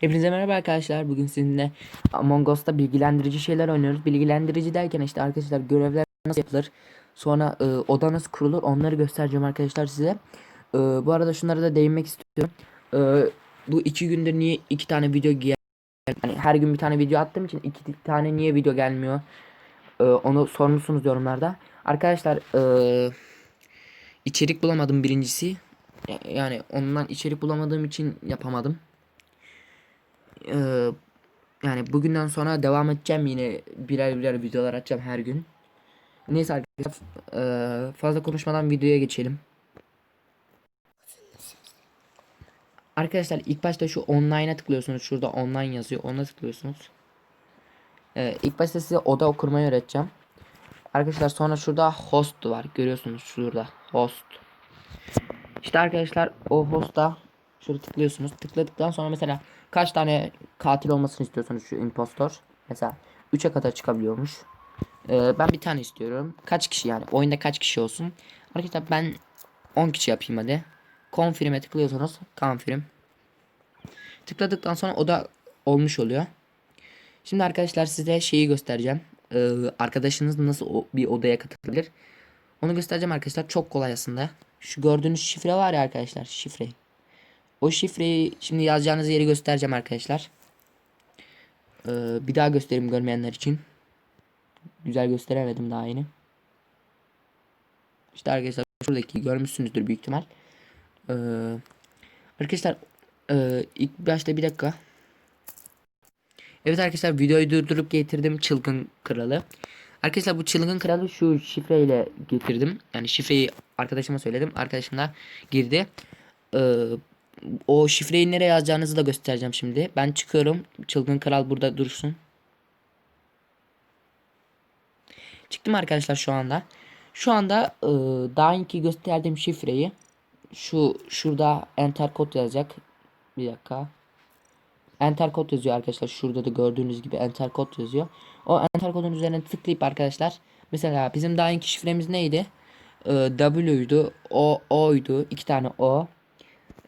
Hepinize merhaba arkadaşlar. Bugün sizinle Among Us'ta bilgilendirici şeyler oynuyoruz. Bilgilendirici derken işte arkadaşlar görevler nasıl yapılır, sonra e, oda nasıl kurulur onları göstereceğim arkadaşlar size. E, bu arada şunlara da değinmek istiyorum. E, bu iki gündür niye iki tane video gel yani her gün bir tane video attığım için iki tane niye video gelmiyor? E, onu sormuşsunuz yorumlarda. Arkadaşlar e, içerik bulamadım birincisi. Ya- Yani ondan içerik bulamadığım için yapamadım. Ee, yani bugünden sonra devam edeceğim yine birer birer videolar atacağım her gün. Neyse arkadaşlar ee, fazla konuşmadan videoya geçelim. Arkadaşlar ilk başta şu online'a tıklıyorsunuz. Şurada online yazıyor. Ona tıklıyorsunuz. Ee, ilk başta size oda okurmayı öğreteceğim. Arkadaşlar sonra şurada host var. Görüyorsunuz şurada host. İşte arkadaşlar o hosta şurada tıklıyorsunuz. Tıkladıktan sonra mesela kaç tane katil olmasını istiyorsunuz şu impostor. Mesela 3'e kadar çıkabiliyormuş. Ee, ben bir tane istiyorum. Kaç kişi yani? Oyunda kaç kişi olsun? Arkadaşlar ben 10 kişi yapayım hadi. Confirm'e tıklıyorsunuz. Confirm. Tıkladıktan sonra o da olmuş oluyor. Şimdi arkadaşlar size şeyi göstereceğim. Ee, arkadaşınız nasıl bir odaya katılabilir? Onu göstereceğim arkadaşlar. Çok kolay aslında. Şu gördüğünüz şifre var ya arkadaşlar. Şifre. O şifreyi şimdi yazacağınız yeri göstereceğim arkadaşlar. Ee, bir daha göstereyim görmeyenler için. Güzel gösteremedim daha yeni. İşte arkadaşlar şuradaki görmüşsünüzdür büyük ihtimal. Ee, arkadaşlar e, ilk başta bir dakika. Evet arkadaşlar videoyu durdurup getirdim çılgın kralı. Arkadaşlar bu çılgın kralı şu şifreyle getirdim. Yani şifreyi arkadaşıma söyledim. Arkadaşım da girdi. Ee, o şifreyi nereye yazacağınızı da göstereceğim şimdi. Ben çıkıyorum. Çılgın kral burada dursun. Çıktım arkadaşlar şu anda. Şu anda e, daha önceki gösterdiğim şifreyi şu şurada enter kod yazacak. Bir dakika. Enter kod yazıyor arkadaşlar. Şurada da gördüğünüz gibi enter kod yazıyor. O enter kodun üzerine tıklayıp arkadaşlar mesela bizim daha önceki şifremiz neydi? Ee, W'ydu. O O'ydu. iki tane O.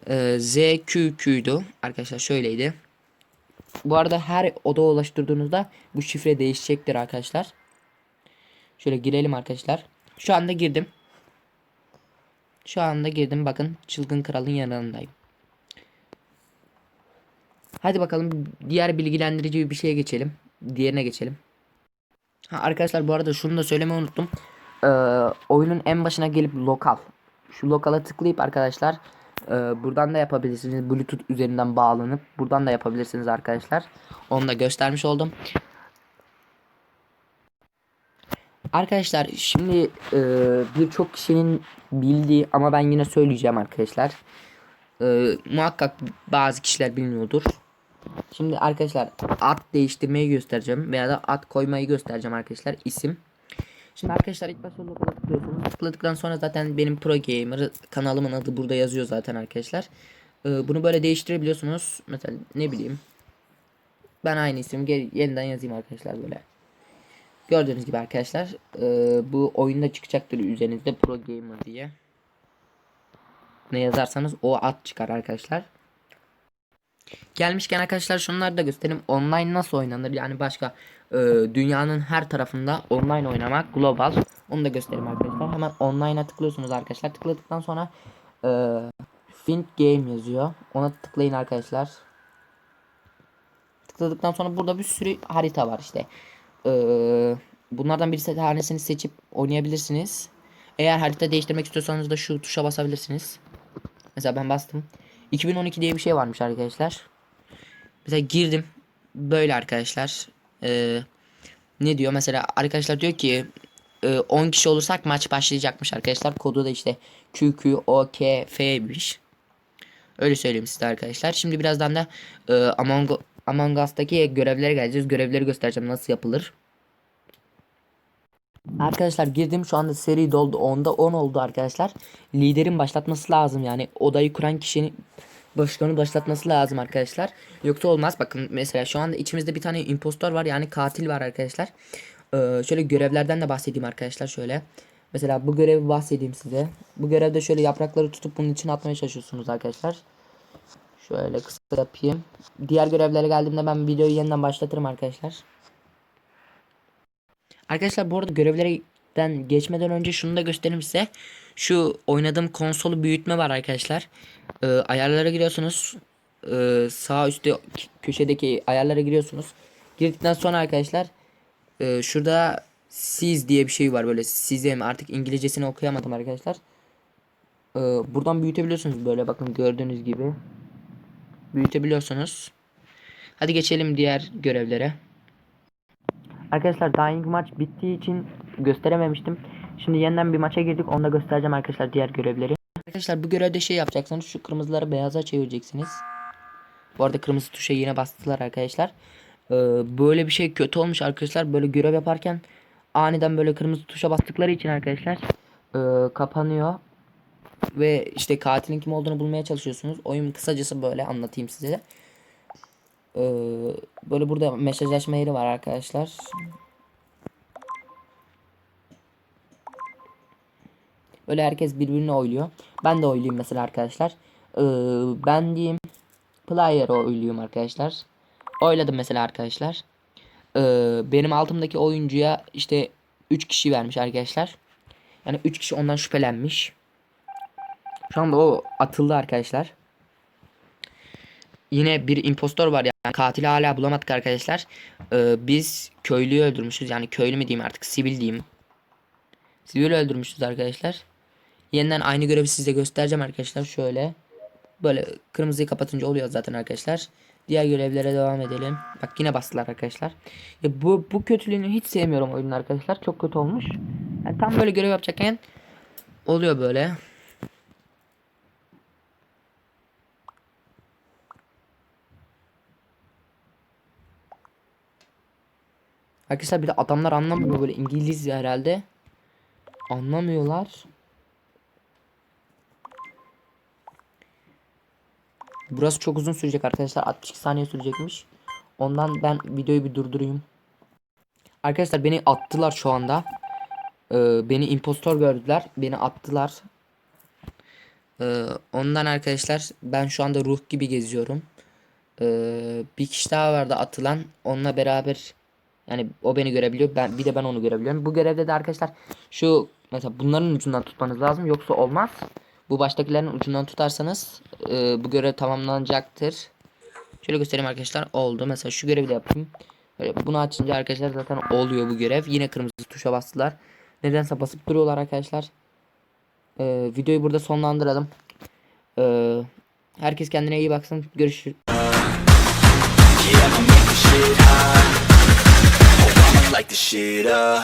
Ee, Z Q Q'ydu. Arkadaşlar şöyleydi. Bu arada her oda ulaştırdığınızda bu şifre değişecektir arkadaşlar. Şöyle girelim arkadaşlar. Şu anda girdim. Şu anda girdim. Bakın çılgın kralın yanındayım. Hadi bakalım diğer bilgilendirici bir şeye geçelim. Diğerine geçelim. Ha, arkadaşlar bu arada şunu da söylemeyi unuttum. Ee, oyunun en başına gelip lokal. Şu lokala tıklayıp arkadaşlar e, buradan da yapabilirsiniz. Bluetooth üzerinden bağlanıp buradan da yapabilirsiniz arkadaşlar. Onu da göstermiş oldum. Arkadaşlar şimdi e, birçok kişinin bildiği ama ben yine söyleyeceğim arkadaşlar. E, muhakkak bazı kişiler bilmiyordur. Şimdi arkadaşlar ad değiştirmeyi göstereceğim veya da ad koymayı göstereceğim arkadaşlar isim. Şimdi arkadaşlar ilk başta lokala tıklıyorsunuz. Tıkladıktan sonra zaten benim Pro Gamer kanalımın adı burada yazıyor zaten arkadaşlar. Ee, bunu böyle değiştirebiliyorsunuz. Mesela ne bileyim. Ben aynı isim yeniden yazayım arkadaşlar böyle. Gördüğünüz gibi arkadaşlar e, bu oyunda çıkacaktır üzerinizde Pro Gamer diye. Ne yazarsanız o ad çıkar arkadaşlar. Gelmişken arkadaşlar şunları da göstereyim. Online nasıl oynanır? Yani başka e, dünyanın her tarafında online oynamak global. Onu da göstereyim arkadaşlar. Hemen online'a tıklıyorsunuz arkadaşlar. Tıkladıktan sonra e, Find Game yazıyor. Ona tıklayın arkadaşlar. Tıkladıktan sonra burada bir sürü harita var işte. E, bunlardan bir tanesini seçip oynayabilirsiniz. Eğer harita değiştirmek istiyorsanız da şu tuşa basabilirsiniz. Mesela ben bastım. 2012 diye bir şey varmış arkadaşlar. Mesela girdim. Böyle arkadaşlar. Ee, ne diyor? Mesela arkadaşlar diyor ki e, 10 kişi olursak maç başlayacakmış arkadaşlar. Kodu da işte QQOKF'miş. Öyle söyleyeyim size arkadaşlar. Şimdi birazdan da e, Among, Among Us'taki görevlere geleceğiz. Görevleri göstereceğim nasıl yapılır. Arkadaşlar girdim şu anda seri doldu 10'da 10 oldu arkadaşlar. Liderin başlatması lazım yani odayı kuran kişinin başkanı başlatması lazım arkadaşlar. Yoksa olmaz. Bakın mesela şu anda içimizde bir tane impostor var yani katil var arkadaşlar. Ee, şöyle görevlerden de bahsedeyim arkadaşlar şöyle. Mesela bu görevi bahsedeyim size. Bu görevde şöyle yaprakları tutup bunun içine atmaya çalışıyorsunuz arkadaşlar. Şöyle kısa yapayım. Diğer görevlere geldiğimde ben videoyu yeniden başlatırım arkadaşlar. Arkadaşlar bu arada görevlerden geçmeden önce şunu da göstereyim size. Şu oynadığım konsolu büyütme var arkadaşlar. Ee, ayarlara giriyorsunuz. Ee, sağ üstte köşedeki ayarlara giriyorsunuz. Girdikten sonra arkadaşlar e, şurada siz diye bir şey var böyle size mi artık İngilizcesini okuyamadım arkadaşlar. Ee, buradan büyütebiliyorsunuz böyle bakın gördüğünüz gibi. Büyütebiliyorsunuz. Hadi geçelim diğer görevlere. Arkadaşlar Dying maç bittiği için gösterememiştim. Şimdi yeniden bir maça girdik. Onu da göstereceğim arkadaşlar diğer görevleri. Arkadaşlar bu görevde şey yapacaksınız. Şu kırmızıları beyaza çevireceksiniz. Bu arada kırmızı tuşa yine bastılar arkadaşlar. Ee, böyle bir şey kötü olmuş arkadaşlar. Böyle görev yaparken aniden böyle kırmızı tuşa bastıkları için arkadaşlar e, kapanıyor. Ve işte katilin kim olduğunu bulmaya çalışıyorsunuz. Oyun kısacası böyle anlatayım size. Ee, böyle burada mesajlaşma yeri var arkadaşlar. Böyle herkes birbirini oyluyor. Ben de oyluyum mesela arkadaşlar. Ee, ben diyeyim player oyluyum arkadaşlar. Oyladım mesela arkadaşlar. Ee, benim altımdaki oyuncuya işte 3 kişi vermiş arkadaşlar. Yani 3 kişi ondan şüphelenmiş. Şu anda o atıldı arkadaşlar. Yine bir impostor var yani katili hala bulamadık arkadaşlar. Ee, biz köylüyü öldürmüşüz yani köylü mü diyeyim artık sivil diyeyim. Sivil öldürmüşüz arkadaşlar. Yeniden aynı görevi size göstereceğim arkadaşlar şöyle. Böyle kırmızıyı kapatınca oluyor zaten arkadaşlar. Diğer görevlere devam edelim. Bak yine bastılar arkadaşlar. Ya bu bu kötülüğünü hiç sevmiyorum oyunun arkadaşlar. Çok kötü olmuş. Yani tam böyle görev yapacakken oluyor böyle. Arkadaşlar bir de adamlar anlamıyor böyle İngilizce herhalde. Anlamıyorlar. Burası çok uzun sürecek arkadaşlar. 62 saniye sürecekmiş. Ondan ben videoyu bir durdurayım. Arkadaşlar beni attılar şu anda. Ee, beni impostor gördüler. Beni attılar. Ee, ondan arkadaşlar ben şu anda ruh gibi geziyorum. Ee, bir kişi daha vardı atılan. Onunla beraber yani o beni görebiliyor. Ben bir de ben onu görebiliyorum. Bu görevde de arkadaşlar şu mesela bunların ucundan tutmanız lazım yoksa olmaz. Bu baştakilerin ucundan tutarsanız e, bu görev tamamlanacaktır. Şöyle göstereyim arkadaşlar. Oldu. Mesela şu görevi de yapayım. Böyle bunu açınca arkadaşlar zaten oluyor bu görev. Yine kırmızı tuşa bastılar. Nedense basıp duruyorlar arkadaşlar. E, videoyu burada sonlandıralım. E, herkes kendine iyi baksın. Görüşürüz. Light the shit up.